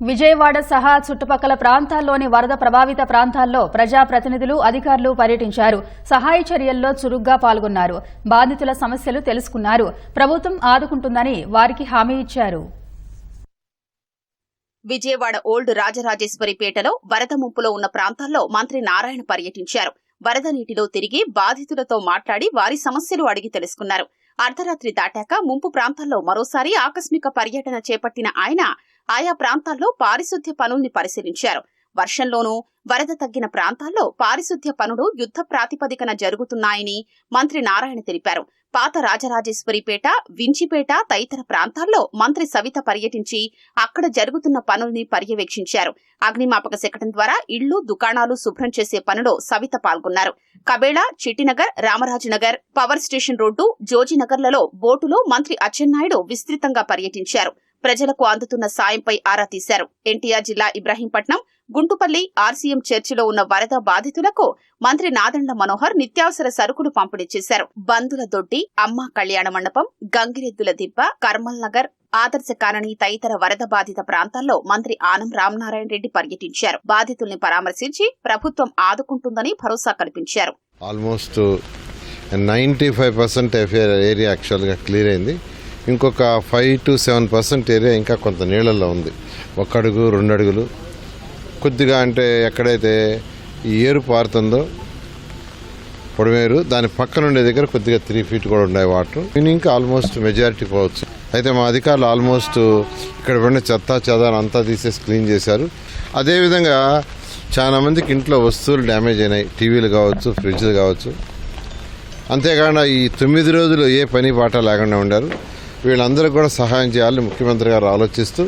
విజయవాడ సహా చుట్టుపక్కల ప్రాంతాల్లోని వరద ప్రభావిత ప్రాంతాల్లో ప్రజాప్రతినిధులు అధికారులు పర్యటించారు. సహాయ చర్యల్లో చురుగ్గా పాల్గొన్నారు. బాధితుల సమస్యలు తెలుసుకున్నారు. ప్రభుత్వం ఆదుకుంటుందని వారికి హామీ ఇచ్చారు. విజయవాడ ఓల్డ్ రాజరాజేశ్వరిపేటలో వరద ముంపులో ఉన్న ప్రాంతాల్లో మంత్రి నారాయణ పర్యటించారు. వరద నీటిలో తిరిగి బాధితులతో మాట్లాడి వారి సమస్యలు అడిగి తెలుసుకున్నారు. అర్ధరాత్రి దాటాక ముంపు ప్రాంతాల్లో మరోసారి ఆకస్మిక పర్యటన చేపట్టిన ఆయన ఆయా ప్రాంతాల్లో పారిశుద్ధ్య పనుల్ని పరిశీలించారు. వర్షంలోనూ వరద తగ్గిన ప్రాంతాల్లో పారిశుద్ధ్య పనులు యుద్ధ ప్రాతిపదికన జరుగుతున్నాయని మంత్రి నారాయణ తెలిపారు. పాత రాజరాజేశ్వరిపేట వించిపేట తదితర ప్రాంతాల్లో మంత్రి సవిత పర్యటించి అక్కడ జరుగుతున్న పనుల్ని పర్యవేక్షించారు. అగ్నిమాపక శకటం ద్వారా ఇళ్ళు దుకాణాలు శుభ్రం చేసే పనిలో సవిత పాల్గొన్నారు. కబేళ Chittinagar Ramarajanagar power station road జోజినగర్లలో బోటులో మంత్రి అచ్చెన్నాయుడు విస్తృతంగా పర్యటించారు. ప్రజలకు అందుతున్న సాయంపై ఆరా తీశారు. ఎన్టీఆర్ జిల్లా ఇబ్రాహీంపట్నం గుంటుపల్లి ఆర్సీఎం చర్చిలో ఉన్న వరద బాధితులకు మంత్రి నాదండ్ల మనోహర్ నిత్యావసర సరుకులు పంపిణీ చేశారు. బంధుల దొడ్డి అమ్మ కళ్యాణ మండపం గంగిరెద్దుల దిబ్బ కర్మల్ నగర్ ఆదర్శ కాలనీ తదితర వరద బాధిత ప్రాంతాల్లో మంత్రి ఆనం రామనారాయణ రెడ్డి పర్యటించారు. బాధితుల్ని పరామర్శించి ప్రభుత్వం ఆదుకుంటుందని భరోసా కల్పించారు. Almost ninety five percent area యాక్చువల్గా క్లియర్ అయింది. ఇంకొక five to seven percent area ఇంకా కొంత నీళ్ళల్లో ఉంది. ఒక అడుగు రెండు అడుగులు కొద్దిగా అంటే ఎక్కడైతే ఈ ఏరు పారుతుందో పొడమేరు దాని పక్కన ఉండే దగ్గర కొద్దిగా త్రీ ఫీట్ కూడా ఉన్నాయి వాటర్. ఇంకా ఆల్మోస్ట్ మెజారిటీ పోవచ్చు. అయితే మా అధికారులు ఆల్మోస్ట్ ఇక్కడ ఉన్న చెత్త చెదారం అంతా తీసేసి క్లీన్ చేశారు. అదేవిధంగా చాలా మందికి ఇంట్లో వస్తువులు డ్యామేజ్ అయినాయి. టీవీలు కావచ్చు ఫ్రిడ్జ్లు కావచ్చు. అంతేకాకుండా ఈ తొమ్మిది రోజులు ఏ పని పాట లేకుండా ఉండారు. వీళ్ళందరూ కూడా సహాయం చేయాలని ముఖ్యమంత్రి గారు ఆలోచిస్తూ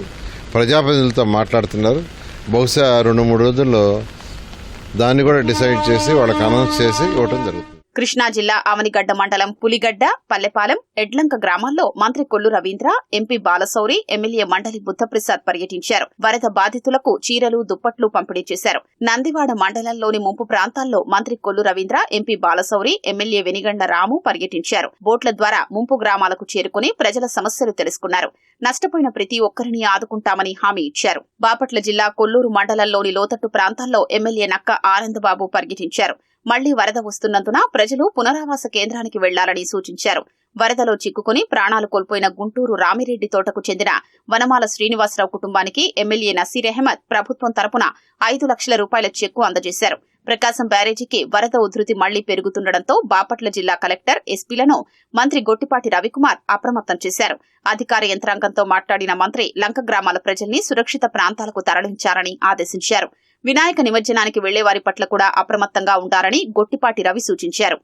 ప్రజాప్రతినిధులతో మాట్లాడుతున్నారు. బహుశా రెండు మూడు రోజుల్లో దాన్ని కూడా డిసైడ్ చేసి వాళ్ళకి అనౌన్స్ చేసి ఇవ్వటం జరుగుతుంది. కృష్ణా జిల్లా ఆవనిగడ్డ మండలం పులిగడ్డ పల్లెపాలెం ఎడ్లంక గ్రామాల్లో మంత్రి కొల్లు రవీంద్ర ఎంపీ బాలశౌరి ఎమ్మెల్యే మండలి బుద్ధప్రసాద్ పర్యటించారు. వరద బాధితులకు చీరలు దుప్పట్లు పంపిణీ చేశారు. నందివాడ మండలంలోని ముంపు ప్రాంతాల్లో మంత్రి కొల్లు రవీంద్ర ఎంపీ బాలశౌరి ఎమ్మెల్యే వెనిగండ రాము పర్యటించారు. బోట్ల ద్వారా ముంపు గ్రామాలకు చేరుకుని ప్రజల సమస్యలు తెలుసుకున్నారు. నష్టపోయిన ప్రతి ఒక్కరిని ఆదుకుంటామని హామీ ఇచ్చారు. బాపట్ల జిల్లా కొల్లూరు మండలంలోని లోతట్టు ప్రాంతాల్లో ఎమ్మెల్యే నక్క ఆనందబాబు పర్యటించారు. మళ్ళీ వరద వస్తున్నందున ప్రజలు పునరావాస కేంద్రానికి వెళ్ళాలని సూచించారు. వరదలో చిక్కుకుని ప్రాణాలు కోల్పోయిన గుంటూరు రామిరెడ్డి తోటకు చెందిన వనమాల శ్రీనివాసరావు కుటుంబానికి ఎమ్మెల్యే నసీర్ అహ్మద్ ప్రభుత్వం తరపున ఐదు లక్షల రూపాయల చెక్కు అందజేశారు. ప్రకాశం బ్యారేజీకి వరద ఉధృతి మళ్ళీ పెరుగుతుండటంతో బాపట్ల జిల్లా కలెక్టర్ ఎస్పీలను మంత్రి గొట్టిపాటి రవికుమార్ అప్రమత్తం చేశారు. అధికార యంత్రాంగంతో మాట్లాడిన మంత్రి లంక గ్రామాల ప్రజల్ని సురక్షిత ప్రాంతాలకు తరలించారని ఆదేశించారు. వినాయక నిమజ్జనానికి వెళ్ళే వారి పట్ల కూడా అప్రమత్తంగా ఉంటారని గొట్టిపాటి రవి సూచించారు.